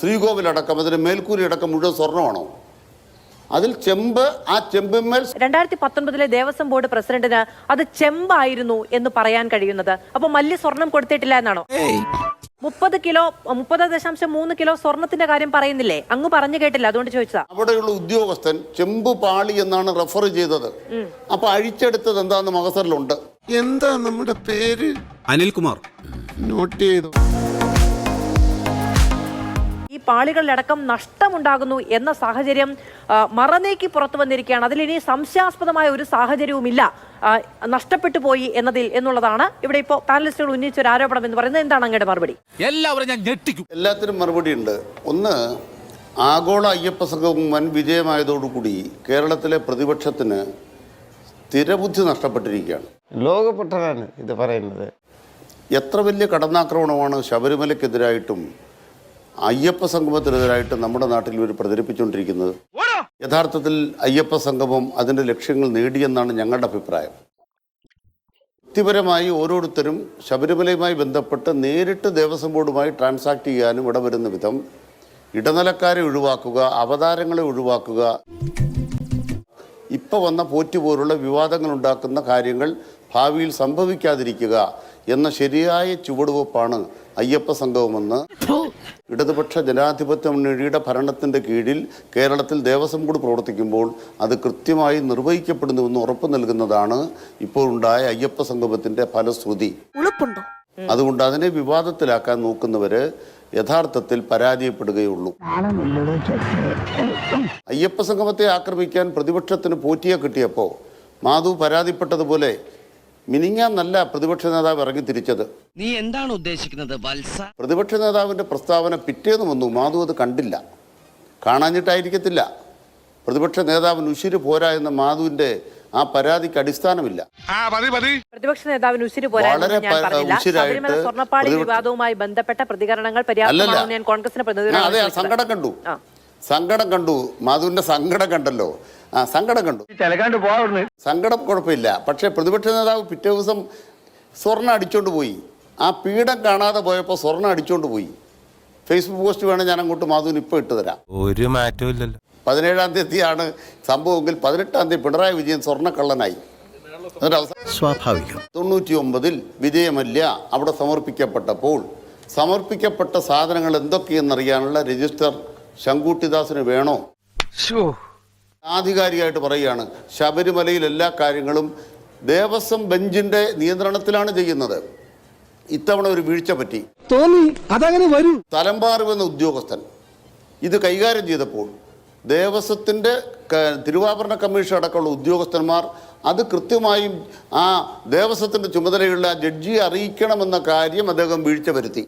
ശ്രീകോവിലടക്കം അതിന് മേൽക്കൂരി അടക്കം മുഴുവൻ സ്വർണമാണോ അതിൽ ചെമ്പ് ആ ചെമ്പിന്മേൽ രണ്ടായിരത്തി പത്തൊൻപതിലെ ദേവസ്വം ബോർഡ് പ്രസിഡന്റിന് അത് ചെമ്പായിരുന്നു എന്ന് പറയാൻ കഴിയുന്നത്. അപ്പൊ മല്യ സ്വർണം കൊടുത്തിട്ടില്ല എന്നാണോ? മുപ്പത് കിലോ മുപ്പത് ദശാംശം മൂന്ന് കിലോ സ്വർണത്തിന്റെ കാര്യം പറയുന്നില്ലേ? അങ്ങ് പറഞ്ഞു കേട്ടില്ല അതുകൊണ്ട് ചോദിച്ചതാ. അവിടെയുള്ള ഉദ്യോഗസ്ഥൻ ചെമ്പ് പാളി എന്നാണ് റെഫർ ചെയ്തത്. അപ്പൊ അഴിച്ചെടുത്തത് എന്താന്ന് മകസറിലുണ്ട് എന്താ നമ്മുടെ പേര്? അനിൽകുമാർ. നോട്ട് ചെയ്തു. പാളികളിലടക്കം നഷ്ടമുണ്ടാകുന്നു എന്ന സാഹചര്യം മറനീക്കി പുറത്തു വന്നിരിക്കുകയാണ്. അതിലിനി സംശയാസ്പദമായ ഒരു സാഹചര്യവുമില്ല നഷ്ടപ്പെട്ടു പോയി എന്നതിൽ എന്നുള്ളതാണ് ഇവിടെ ഇപ്പോൾ പാനലിസ്റ്റുകൾ ഉന്നയിച്ച ഒരു ആരോപണം എന്ന് പറയുന്നത്. എന്താണ് അങ്ങയുടെ മറുപടി? എല്ലാവരും ഞാൻ ഞെട്ടിക്കും. എല്ലാത്തിനും മറുപടി ഉണ്ട്. ഒന്ന് ആഗോള അയ്യപ്പ സംഘം വൻ വിജയമായതോടുകൂടി കേരളത്തിലെ പ്രതിപക്ഷത്തിന് സ്ഥിരബുദ്ധി നഷ്ടപ്പെട്ടിരിക്കുകയാണ്. ലോകപുട്ടനാണ് ഇത് പറയുന്നത്. എത്ര വലിയ കടന്നാക്രമണമാണ് ശബരിമലയ്ക്കെതിരായിട്ടും അയ്യപ്പ സംഗമത്തിനെതിരായിട്ട് നമ്മുടെ നാട്ടിൽ ഇവർ പ്രചരിപ്പിച്ചുകൊണ്ടിരിക്കുന്നത്. യഥാർത്ഥത്തിൽ അയ്യപ്പ സംഗമം അതിന്റെ ലക്ഷ്യങ്ങൾ നേടിയെന്നാണ് ഞങ്ങളുടെ അഭിപ്രായം. വ്യക്തിപരമായി ഓരോരുത്തരും ശബരിമലയുമായി ബന്ധപ്പെട്ട് നേരിട്ട് ദേവസ്വം ബോർഡുമായി ട്രാൻസാക്ട് ചെയ്യാനും ഇടവരുന്ന വിധം ഇടനിലക്കാരെ ഒഴിവാക്കുക അവതാരങ്ങളെ ഒഴിവാക്കുക. ഇപ്പോൾ വന്ന പോറ്റ് പോലുള്ള വിവാദങ്ങൾ ഉണ്ടാക്കുന്ന കാര്യങ്ങൾ ഭാവിയിൽ സംഭവിക്കാതിരിക്കുക എന്ന ശരിയായ ചുവടുവെപ്പാണ് അയ്യപ്പ സംഘവുമെന്ന് ഇടതുപക്ഷ ജനാധിപത്യ മുന്നണിയുടെ ഭരണത്തിന്റെ കീഴിൽ കേരളത്തിൽ ദേവസ്വം ബോർഡ് പ്രവർത്തിക്കുമ്പോൾ അത് കൃത്യമായി നിർവഹിക്കപ്പെടുന്നുവെന്ന് ഉറപ്പു നൽകുന്നതാണ് ഇപ്പോൾ ഉണ്ടായ അയ്യപ്പ സംഗമത്തിന്റെ ഫലശ്രുതി. അതുകൊണ്ട് അതിനെ വിവാദത്തിലാക്കാൻ നോക്കുന്നവര് യഥാർത്ഥത്തിൽ പരാജയപ്പെടുകയുള്ളൂ. അയ്യപ്പ സംഗമത്തെ ആക്രമിക്കാൻ പ്രതിപക്ഷത്തിന് പോറ്റിയ കിട്ടിയപ്പോൾ മാധു പരാതിപ്പെട്ടതുപോലെ മിനിങ്ങാന്നല്ല പ്രതിപക്ഷ നേതാവ് ഇറങ്ങി തിരിച്ചത്. നീ എന്താണ് ഉദ്ദേശിക്കുന്നത് വത്സ? പ്രതിപക്ഷ നേതാവിന്റെ പ്രസ്താവന പിറ്റേന്ന് വന്നു. മാധു അത് കണ്ടില്ല. കാണാഞ്ഞിട്ടായിരിക്കത്തില്ല. പ്രതിപക്ഷ നേതാവിന് ഉശിര് പോരാ എന്ന മാധുവിന്റെ ആ പരാതിക്ക് അടിസ്ഥാനമില്ല. പ്രതിപക്ഷ നേതാവിന് ഉശിരി പോരാ ശബരിമല സ്വർണപ്പാളി വിവാദവുമായി ബന്ധപ്പെട്ട പ്രതികരണങ്ങൾ പര്യാപ്തമാണെന്ന് ഞാൻ അതെ സങ്കടം കണ്ടു. ആ. സങ്കടം കണ്ടു. മാധുവിന്റെ സങ്കടം കണ്ടല്ലോ. ആ സങ്കടം കണ്ടു. സങ്കടം കുഴപ്പമില്ല. പക്ഷേ പ്രതിപക്ഷ നേതാവ് പിറ്റേ ദിവസം സ്വർണം അടിച്ചോണ്ട് പോയി. ആ പീഠം കാണാതെ പോയപ്പോൾ സ്വർണം അടിച്ചോണ്ട് പോയി. ഫേസ്ബുക്ക് പോസ്റ്റ് വേണം ഞാൻ അങ്ങോട്ട് മാധുവിന് ഇപ്പോൾ ഇട്ട് തരാം. ഒരു മാറ്റവും ഇല്ലല്ലോ. പതിനേഴാം തീയതിയാണ് സംഭവമെങ്കിൽ പതിനെട്ടാം തീയതി പിണറായി വിജയൻ സ്വർണക്കള്ളനായി. സ്വാഭാവികം. തൊണ്ണൂറ്റി ഒമ്പതിൽ വിജയമല്ല അവിടെ സമർപ്പിക്കപ്പെട്ടപ്പോൾ സമർപ്പിക്കപ്പെട്ട സാധനങ്ങൾ എന്തൊക്കെയെന്നറിയാനുള്ള രജിസ്റ്റർ ശങ്കൂട്ടിദാസിന് വേണോ? ആധികാരികമായിട്ട് പറയുകയാണ്. ശബരിമലയിൽ എല്ലാ കാര്യങ്ങളും ദേവസ്വം ബെഞ്ചിന്റെ നിയന്ത്രണത്തിലാണ് ചെയ്യുന്നത്. ഇത്തവണ ഒരു വീഴ്ച പറ്റി. തോന്നി അതങ്ങനെ വരും. തലമ്പാറു എന്ന ഉദ്യോഗസ്ഥൻ ഇത് കൈകാര്യം ചെയ്തപ്പോൾ ദേവസ്വത്തിന്റെ തിരുവാഭരണ കമ്മീഷൻ അടക്കമുള്ള ഉദ്യോഗസ്ഥന്മാർ അത് കൃത്യമായും ആ ദേവസ്വത്തിന്റെ ചുമതലയുള്ള ജഡ്ജിയെ അറിയിക്കണമെന്ന കാര്യം അദ്ദേഹം വീഴ്ച വരുത്തി.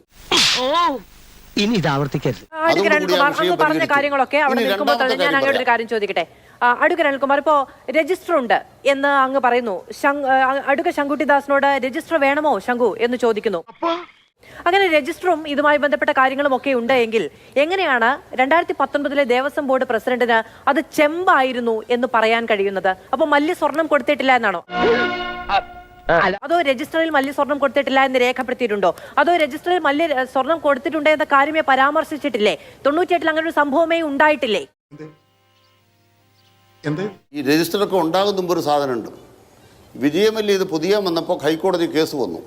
ഇനി ഇത് ആവർത്തിക്കരുത്. പറഞ്ഞ കാര്യങ്ങളൊക്കെ അവിടെ നിൽക്കുമ്പോൾ ഞാൻ അങ്ങോട്ട് ഒരു കാര്യം ചോദിക്കട്ടെ? ആ, അടുക്കൻ അനിൽകുമാർ ഇപ്പോ രജിസ്റ്റർ ഉണ്ട് എന്ന് അങ്ങ് പറയുന്നു. അടുക്ക ശങ്കുട്ടിദാസിനോട് രജിസ്റ്റർ വേണമോ ശങ്കു എന്ന് ചോദിക്കുന്നു. അങ്ങനെ രജിസ്റ്ററും ഇതുമായി ബന്ധപ്പെട്ട കാര്യങ്ങളും ഒക്കെ ഉണ്ട് എങ്കിൽ എങ്ങനെയാണ് രണ്ടായിരത്തി പത്തൊൻപതിലെ ദേവസ്വം ബോർഡ് പ്രസിഡന്റിന് അത് ചെമ്പായിരുന്നു എന്ന് പറയാൻ കഴിയുന്നത്? അപ്പൊ മല്യ സ്വർണം കൊടുത്തിട്ടില്ല എന്നാണോ? അതോ രജിസ്റ്ററിൽ മല്യ സ്വർണം കൊടുത്തിട്ടില്ല എന്ന് രേഖപ്പെടുത്തിയിട്ടുണ്ടോ? അതോ രജിസ്റ്ററിൽ മല്യ സ്വർണം കൊടുത്തിട്ടുണ്ട് എന്ന കാര്യമേ പരാമർശിച്ചിട്ടില്ലേ? തൊണ്ണൂറ്റിയെട്ടിൽ അങ്ങനെ ഒരു സംഭവമേ ഉണ്ടായിട്ടില്ലേ? ഈ രജിസ്റ്ററൊക്കെ ഉണ്ടാകും മുമ്പ് ഒരു സാധനമുണ്ട്. വിജയമല്ലി ഇത് പുതിയ വന്നപ്പോൾ ഹൈക്കോടതി കേസ് വന്നു.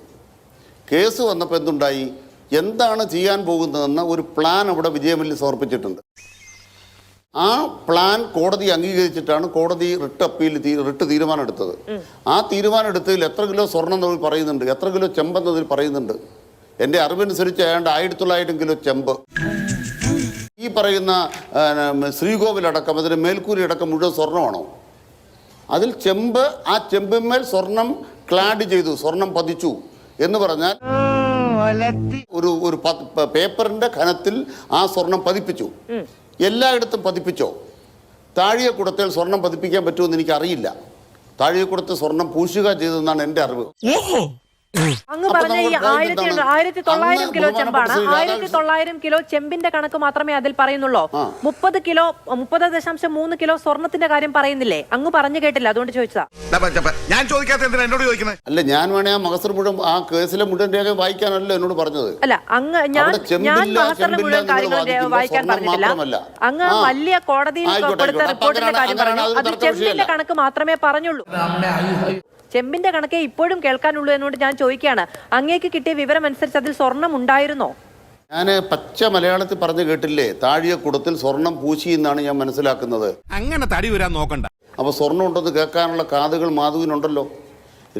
കേസ് വന്നപ്പോൾ എന്തുണ്ടായി? എന്താണ് ചെയ്യാൻ പോകുന്നതെന്ന് ഒരു പ്ലാൻ അവിടെ വിജയമല്ലി സമർപ്പിച്ചിട്ടുണ്ട്. ആ പ്ലാൻ കോടതി അംഗീകരിച്ചിട്ടാണ് കോടതി റിട്ട് അപ്പീൽ റിട്ട് തീരുമാനം എടുത്തത് ആ തീരുമാനം എടുത്തതിൽ എത്ര കിലോ സ്വർണം എന്നതിൽ പറയുന്നുണ്ട്. എത്ര കിലോ ചെമ്പെന്നതിൽ പറയുന്നുണ്ട്. എന്റെ അറിവനുസരിച്ച് ഏതാണ്ട് ആയിരത്തി തൊള്ളായിരം കിലോ ചെമ്പ്. ഈ പറയുന്ന ശ്രീകോവിലടക്കം അതിന് മേൽക്കൂരി അടക്കം മുഴുവൻ സ്വർണമാണോ അതിൽ ചെമ്പ് ആ ചെമ്പിന്മേൽ സ്വർണം ക്ലാഡ് ചെയ്തു സ്വർണം പതിച്ചു എന്ന് പറഞ്ഞാൽ ഒരു ഒരു പേപ്പറിന്റെ ഖനത്തിൽ ആ സ്വർണം പതിപ്പിച്ചു. എല്ലായിടത്തും പതിപ്പിച്ചോ? താഴികക്കുടത്തിൽ സ്വർണം പതിപ്പിക്കാൻ പറ്റുമെന്ന് എനിക്ക് അറിയില്ല താഴികക്കുടത്ത് സ്വർണം പൂശുക ചെയ്തെന്നാണ് എന്റെ അറിവ്. അങ്ങ് പറഞ്ഞ ഈ ആയിരത്തി? ആയിരത്തി തൊള്ളായിരം കിലോ ചെമ്പാണ്. ആയിരത്തി തൊള്ളായിരം കിലോ ചെമ്പിന്റെ കണക്ക് മാത്രമേ അതിൽ പറയുന്നുള്ളൂ. മുപ്പത് കിലോ മുപ്പത് ദശാംശം മൂന്ന് കിലോ സ്വർണത്തിന്റെ കാര്യം പറയുന്നില്ലേ? അങ്ങ് പറഞ്ഞു കേട്ടില്ല അതുകൊണ്ട് ചോദിച്ചതാ. ഞാൻ ചോദിക്കാത്ത എന്നോട് ചോദിക്കുന്നത് അല്ല ഞാൻ വേണേ ആ മകസർ മുഴുവൻ ആ കേസിലെ മുഴുവൻ രേഖ വായിക്കാനല്ലോ എന്നോട് പറഞ്ഞത്. അല്ല അങ്ങ് ഞാൻ ഞാൻ മുഴുവൻ കാര്യങ്ങൾ വായിക്കാൻ പറഞ്ഞിട്ടില്ല. അങ്ങ് വലിയ കോടതിയിൽ കൊടുത്ത റിപ്പോർട്ടിന്റെ കാര്യം പറഞ്ഞു അത് ചെമ്പിന്റെ കണക്ക് മാത്രമേ പറഞ്ഞുള്ളൂ. ചെമ്പിന്റെ കണക്കേ ഇപ്പോഴും കേൾക്കാനുള്ളൂ എന്നോട് ഞാൻ ചോദിക്കുകയാണ്. അങ്ങേക്ക് കിട്ടിയ വിവരം അനുസരിച്ച് അതിൽ സ്വർണം ഉണ്ടായിരുന്നോ? ഞാൻ പച്ച മലയാളത്തിൽ പറഞ്ഞു കേട്ടില്ലേ താഴിയ കുടത്തിൽ സ്വർണം പൂശി എന്നാണ് ഞാൻ മനസ്സിലാക്കുന്നത്. അങ്ങനെ തടി വരാൻ നോക്കണ്ട. അപ്പൊ സ്വർണം ഉണ്ടെന്ന് കേൾക്കാനുള്ള കാതുകൾ മാധുവിനുണ്ടല്ലോ.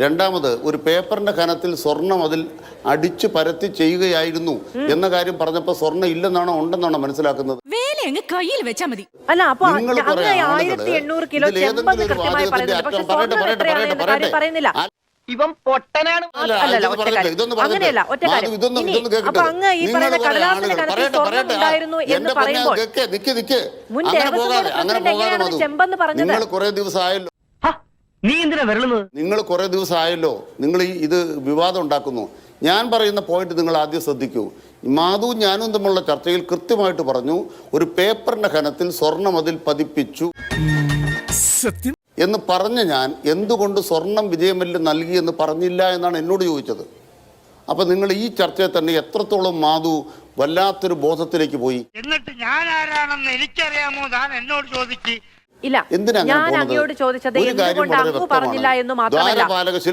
രണ്ടാമത് ഒരു പേപ്പറിന്റെ കനത്തിൽ സ്വർണം അതിൽ അടിച്ചു പരത്തി ചെയ്യുകയായിരുന്നു എന്ന കാര്യം പറഞ്ഞപ്പോൾ സ്വർണം ഇല്ലെന്നാണോ ഉണ്ടെന്നാണോ മനസ്സിലാക്കുന്നത്? വേല അങ്ങ് കയ്യിൽ വെച്ചാ മതി. അല്ല അപ്പൊ ആയിരത്തി എണ്ണൂറ് കിലോ കൃത്യമായി പറയട്ടെ. പറയുന്നില്ല. ഇവൻ പൊട്ടനാണ് അങ്ങനെയല്ല, ഒറ്റ കാര്യം. അപ്പൊ അങ്ങ് ഈ പറയുന്ന കുറേ കടലാസിന്റെ കനത്തിൽ പറയട്ടെ, ഉണ്ടായിരുന്നു എന്ന് പറയുമ്പോൾ നിക്ക്, നിക്ക്, നിക്ക്. മുൻ അങ്ങനെ ദേവസ്വം ബോർഡ് പ്രസിഡന്റ് എങ്ങനെയാണ് ചെമ്പെന്ന് പറഞ്ഞത്? നിങ്ങൾ കുറെ ദിവസം ആയല്ലോ നീ എന്തിനാ വരളുന്നത്? നിങ്ങൾ കുറേ ദിവസമായല്ലോ നിങ്ങൾ ഈ ഇത് വിവാദം ഉണ്ടാക്കുന്നു. ഞാൻ പറയുന്ന പോയിന്റ് നിങ്ങൾ ആദ്യം ശ്രദ്ധിക്കൂ. മാധു ഞാനും തമ്മിലുള്ള ചർച്ചയിൽ കൃത്യമായിട്ട് പറഞ്ഞു ഒരു പേപ്പറിന്റെ ഖനത്തിൽ സ്വർണം അതിൽ പതിപ്പിച്ചു. എന്ന് പറഞ്ഞ ഞാൻ എന്തുകൊണ്ട് സ്വർണം വിജയമല്ല നൽകി എന്ന് പറഞ്ഞില്ല എന്നാണ് എന്നോട് ചോദിച്ചത്. അപ്പം നിങ്ങൾ ഈ ചർച്ചയെ തന്നെ എത്രത്തോളം മാധു വല്ലാത്തൊരു ബോധത്തിലേക്ക് പോയി? എന്നിട്ട് ഞാൻ ആരാണെന്ന് എനിക്കറിയാമോ? താൻ എന്നോട് ചോദിക്ക് ഇല്ല. ഞാൻ? അങ്ങയോട് ചോദിച്ചത് എന്തുകൊണ്ട് അങ്ങ് പറഞ്ഞില്ല എന്ന് മാത്രമല്ല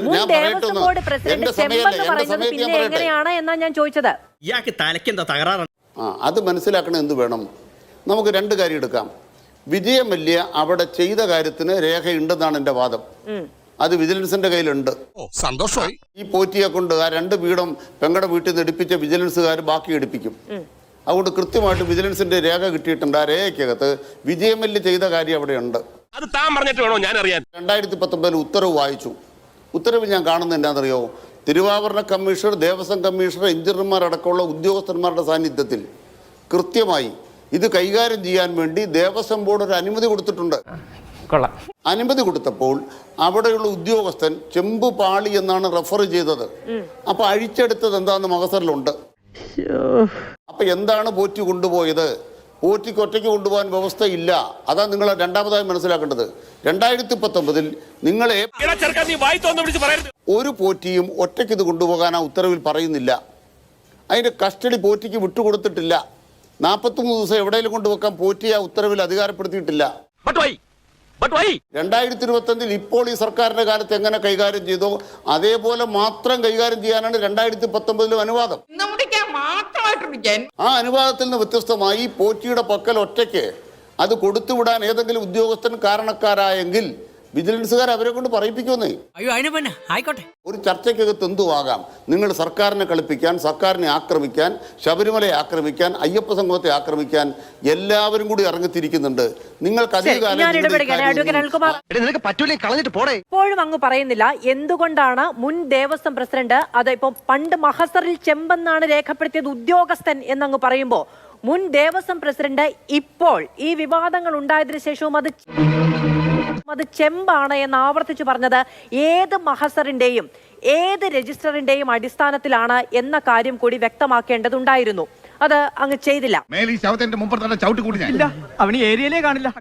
മുൻ ദേവസ്വം. ബോർഡ് പ്രസിഡന്റ് ചെമ്പെന്ന് പറയുന്നത് പിന്നെ എങ്ങനെയാണ് എന്നാ ഞാൻ ചോദിച്ചത്? ഇയാൾക്ക് തലക്കെന്താ തകരാറാണ് ആ അത് മനസ്സിലാക്കണം എന്ത് വേണം. നമുക്ക് രണ്ട് കാര്യം എടുക്കാം. വിജയമല്യ അവിടെ ചെയ്ത കാര്യത്തിന് രേഖയുണ്ടെന്നാണ് എന്റെ വാദം. അത് വിജിലൻസിന്റെ കയ്യിലുണ്ട്. ഓ സന്തോഷമായി. ഈ പോറ്റിയെ കൊണ്ട് ആ രണ്ട് വീടും പെങ്ങടെ വീട്ടിൽ നിന്ന് എടുപ്പിച്ച വിജിലൻസുകാർ ബാക്കി എടുപ്പിക്കും. അതുകൊണ്ട് കൃത്യമായിട്ട് വിജിലൻസിന്റെ രേഖ കിട്ടിയിട്ടുണ്ട് ആ രേഖയ്ക്കകത്ത് വിജയമല്യ ചെയ്ത കാര്യം അവിടെയുണ്ട്. അത് താൻ പറഞ്ഞിട്ട് വേണോ? ഞാൻ അറിയാൻ രണ്ടായിരത്തി പത്തൊമ്പതിൽ ഉത്തരവ് വായിച്ചു. ഉത്തരവ് ഞാൻ കാണുന്നത് എന്താണെന്നറിയോ? തിരുവാഭരണ കമ്മീഷണർ ദേവസ്വം കമ്മീഷണർ എഞ്ചിനീയർമാരടക്കമുള്ള ഉദ്യോഗസ്ഥന്മാരുടെ സാന്നിധ്യത്തിൽ കൃത്യമായി ഇത് കൈകാര്യം ചെയ്യാൻ വേണ്ടി ദേവസ്വം ബോർഡ് ഒരു അനുമതി കൊടുത്തിട്ടുണ്ട്. കൊള്ളാം. അനുമതി കൊടുത്തപ്പോൾ അവിടെയുള്ള ഉദ്യോഗസ്ഥൻ ചെമ്പ് പാളി എന്നാണ് റെഫർ ചെയ്തത്. അപ്പൊ അഴിച്ചെടുത്തത് എന്താണെന്ന് മകസറിലുണ്ട് അപ്പൊ എന്താണ് പോറ്റി കൊണ്ടുപോയത്? പോറ്റിക്ക് ഒറ്റയ്ക്ക് കൊണ്ടുപോകാൻ വ്യവസ്ഥയില്ല. അതാണ് നിങ്ങൾ രണ്ടാമതായി മനസ്സിലാക്കേണ്ടത്. രണ്ടായിരത്തി പത്തൊമ്പതിൽ നിങ്ങളെ ഒരു പോറ്റിയും ഒറ്റയ്ക്ക് ഇത് കൊണ്ടുപോകാൻ ആ ഉത്തരവിൽ പറയുന്നില്ല. അതിന്റെ കസ്റ്റഡി പോറ്റിക്ക് വിട്ടുകൊടുത്തിട്ടില്ല. നാൽപ്പത്തിമൂന്ന് ദിവസം എവിടെയെങ്കിലും കൊണ്ടുവെക്കാൻ പോറ്റി ആ ഉത്തരവിൽ അധികാരപ്പെടുത്തിയിട്ടില്ല. ബട്ട് വൈ ബട്ട് വൈ രണ്ടായിരത്തി ഇരുപത്തഞ്ചിൽ ഇപ്പോൾ ഈ സർക്കാരിന്റെ കാലത്ത് എങ്ങനെ കൈകാര്യം ചെയ്തോ അതേപോലെ മാത്രം കൈകാര്യം ചെയ്യാനാണ് രണ്ടായിരത്തി പത്തൊമ്പതിലും അനുവാദം ആ അനുവാദത്തിൽ നിന്ന് വ്യത്യസ്തമായി പോറ്റിയുടെ പക്കൽ ഒറ്റയ്ക്ക് അത് കൊടുത്തുവിടാൻ ഏതെങ്കിലും ഉദ്യോഗസ്ഥൻ കാരണക്കാരായെങ്കിൽ വിജിലൻസുകാർ അവരെ കൊണ്ട് പറയിപ്പിക്കുമെന്നേ. അയ്യോ അതിന് പിന്നെ ആയിക്കോട്ടെ. ഒരു ചർച്ചയ്ക്കകത്ത് എന്തുവാകാം നിങ്ങൾ സർക്കാരിനെ കളിപ്പിക്കാൻ സർക്കാരിനെ ആക്രമിക്കാൻ ശബരിമലയെ ആക്രമിക്കാൻ അയ്യപ്പ സംഘത്തെ ആക്രമിക്കാൻ എല്ലാവരും കൂടി ഇറങ്ങിത്തിരിക്കുന്നുണ്ട് നിങ്ങൾക്ക് ഇപ്പോഴും അങ്ങ് പറയുന്നില്ല. എന്തുകൊണ്ടാണ് മുൻ ദേവസ്വം പ്രസിഡന്റ് അത് ഇപ്പൊ പണ്ട് മഹസറിൽ ചെമ്പെന്നാണ് രേഖപ്പെടുത്തിയത് ഉദ്യോഗസ്ഥൻ എന്നങ്ങ് പറയുമ്പോ മുൻ ദേവസ്വം പ്രസിഡന്റ് ഇപ്പോൾ ഈ വിവാദങ്ങൾ ഉണ്ടായതിനു ശേഷവും അത് അത് ചെമ്പാണ് എന്ന് ആവർത്തിച്ചു പറഞ്ഞത് ഏത് മഹസറിന്റെയും ഏത് രജിസ്റ്ററിന്റെയും അടിസ്ഥാനത്തിലാണ് എന്ന കാര്യം കൂടി വ്യക്തമാക്കേണ്ടതുണ്ടായിരുന്നു. അത് അങ്ങ് ചെയ്തില്ല. മേലീ ശവത്തിന്റെ മുമ്പ് തന്നെ ചവിട്ടി കൂടി ഞാൻ. അവന് ഏരിയയിലേ കാണില്ല.